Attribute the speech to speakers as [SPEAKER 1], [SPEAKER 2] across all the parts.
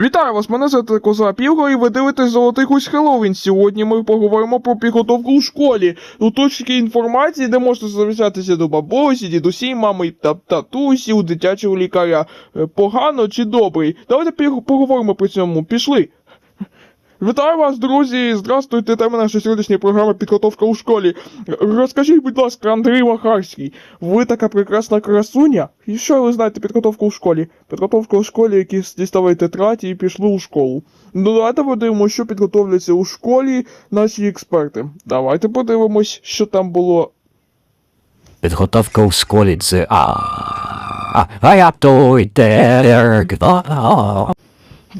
[SPEAKER 1] Вітаю вас, мене звати Коза Півга, і ви дивитесь Золотий Гусь Хеллоуін. Сьогодні ми поговоримо про підготовку у школі. У точки інформації, де можна завітатися до бабусі, дідусі, мами та татусі, у дитячого лікаря. Е, Погано чи добрий? Давайте поговоримо про цьому. Пішли. Вітаю вас, друзі! Здравствуйте, тема нашої сьогоднішньої програми Підготовка у школі. Розкажіть, будь ласка, Андрій Махарський, ви така прекрасна красуня? І що ви знаєте підготовку у школі? Підготовка у школі, які діставали тетраді і пішли у школу. Ну давайте подивимося, що підготовляться у школі наші експерти. Давайте подивимось, що там було.
[SPEAKER 2] Підготовка у школі це а. Я той.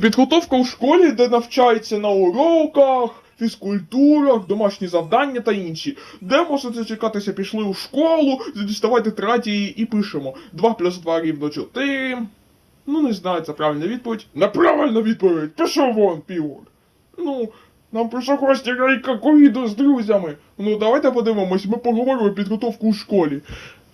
[SPEAKER 1] Підготовка у школі, де навчається на уроках, фізкультурах, домашні завдання та інші. Де можете чекатися, пішли у школу, діставайте третій і пишемо. 2 плюс 2 рівно 4. Ну, не знаю, це правильна відповідь. Неправильна відповідь! Пішов вон, півор. Ну, нам прийшов гості Рейка Ковіду з друзями. Ну, давайте подивимось, ми поговоримо підготовку у школі.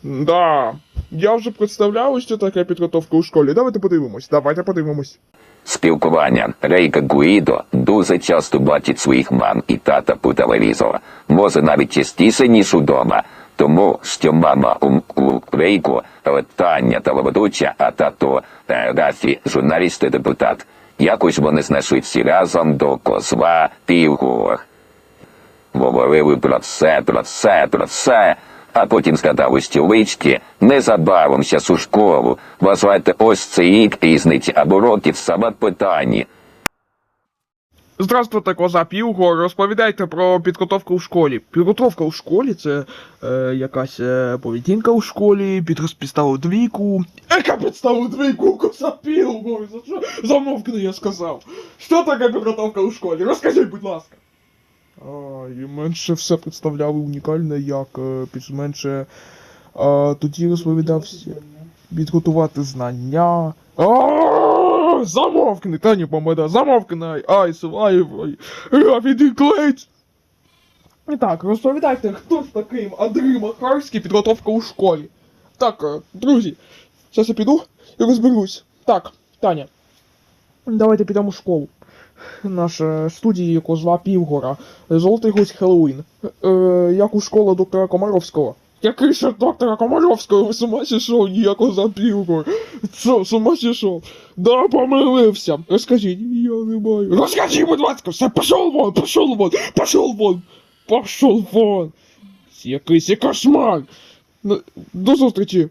[SPEAKER 1] Да, я вже представляю, що таке підготовка у школі. Давайте подивимось, давайте подивимось.
[SPEAKER 3] Спілкування Рейка Гуїдо дуже часто бачить своїх мам і тата по телевізору. Може навіть частіше, ніж удома. Тому що мама у, у Рейку Таня телеведуча, а тато е, Рафі журналіст і депутат. Якось вони знайшли всі разом до козла півгор. Говорили про все, про все, про все. А потім згадали стілички, незабаром щас у школу. Вважайте ось цей рік або років саме питанні.
[SPEAKER 1] Здравствуйте, коза Півго. Розповідайте про підготовку у школі. Підготовка у школі це е, якась е, поведінка у школі, підрозпідставу двійку. Яка підставу двійку, коза Півго? За що? Замовкни, я сказав. Що таке підготовка у школі? Розкажіть, будь ласка. І менше все представляли унікальне, як е, менше тоді розповідався підготувати знання. А, Замовкни, Таня Помеда, замовкни, ай, свай, Рафіді Клейц. І так, розповідайте, хто ж такий Андрій Махарський, підготовка у школі. Так, е, друзі, зараз я піду і розберусь. Так, Таня, давайте підемо в школу. Наша студія Козла Півгора. Золотий гусь Хеллоуін. Е, як у школа доктора Комаровського. Який ще доктора Комаровського? Ви з ума зійшов, ніякого за Півгор. Що, з ума зійшов? Да, помилився. Розкажіть, я не маю. Розкажіть, будь ласка, все, пішов вон, пішов вон, пішов вон, пішов вон. Якийсь кошмар. Ну, До зустрічі.